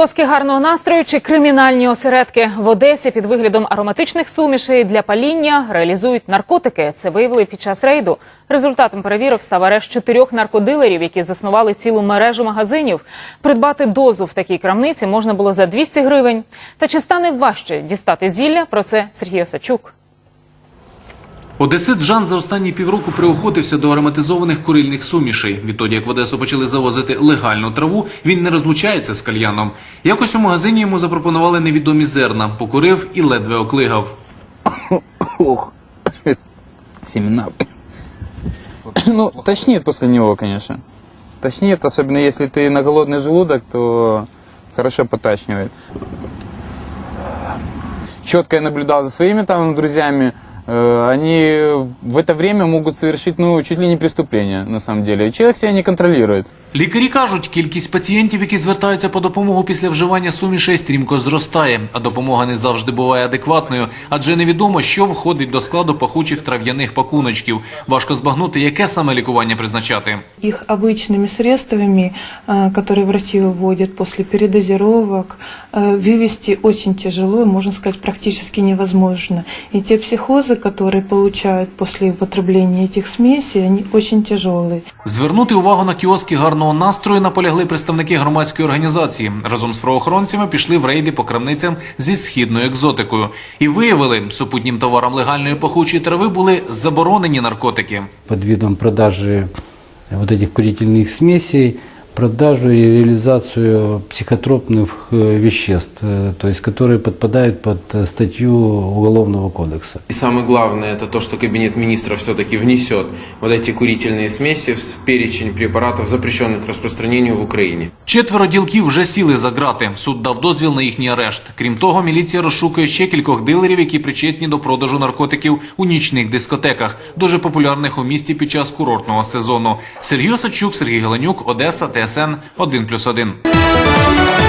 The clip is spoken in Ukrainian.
Кіоски гарного настрою чи кримінальні осередки в Одесі під виглядом ароматичних сумішей для паління реалізують наркотики. Це виявили під час рейду. Результатом перевірок став арешт чотирьох наркодилерів, які заснували цілу мережу магазинів. Придбати дозу в такій крамниці можна було за 200 гривень. Та чи стане важче дістати зілля? Про це Сергій Осачук. Одесит Жан за останні півроку приохотився до ароматизованих курильних сумішей. Відтоді, як в Одесу почали завозити легальну траву, він не розлучається з кальяном. Якось у магазині йому запропонували невідомі зерна, покурив і ледве оклигав. Ох, семена. Ну, тошнит после него, конечно. Тошнит, особенно если ты на голодный желудок, то хорошо поташнивает. Четко я наблюдал за своими там друзьями. Э, Они в это время могут совершить, ну, чуть ли не преступление, на самом деле. И человек себя не контролирует. Лікарі кажуть, кількість пацієнтів, які звертаються по допомогу після вживання сумішей, стрімко зростає, а допомога не завжди буває адекватною, адже невідомо, що входить до складу пахучих трав'яних пакуночків. Важко збагнути, яке саме лікування призначати. Их обычными средствами, э, которые врачи выводят после передозировок, э, вывести очень тяжело, можно сказать, практически невозможно. И те психозы, которые получают после употребления этих смесей, они очень тяжелые. Звернути увагу на кіоски гарного настрою наполягли представники громадської організації. Разом з правоохоронцями пішли в рейди по крамницям зі східною екзотикою і виявили, супутнім товаром легальної пахучої трави були заборонені наркотики. под видом продажи вот этих курительных смесей, продажу и реализацию психотропных э, веществ, э, то есть которые подпадают под э, статью Уголовного кодекса. И самое главное, это то, что Кабинет министров все-таки внесет вот эти курительные смеси в перечень препаратов, запрещенных к распространению в Украине. Четверо ділків вже сіли за грати. Суд дав дозвіл на їхній арешт. Крім того, міліція розшукує ще кількох дилерів, які причетні до продажу наркотиків у нічних дискотеках, дуже популярних у місті під час курортного сезону. Сергій Осадчук, Сергій Галенюк, Одеса, ТСН 1+,1.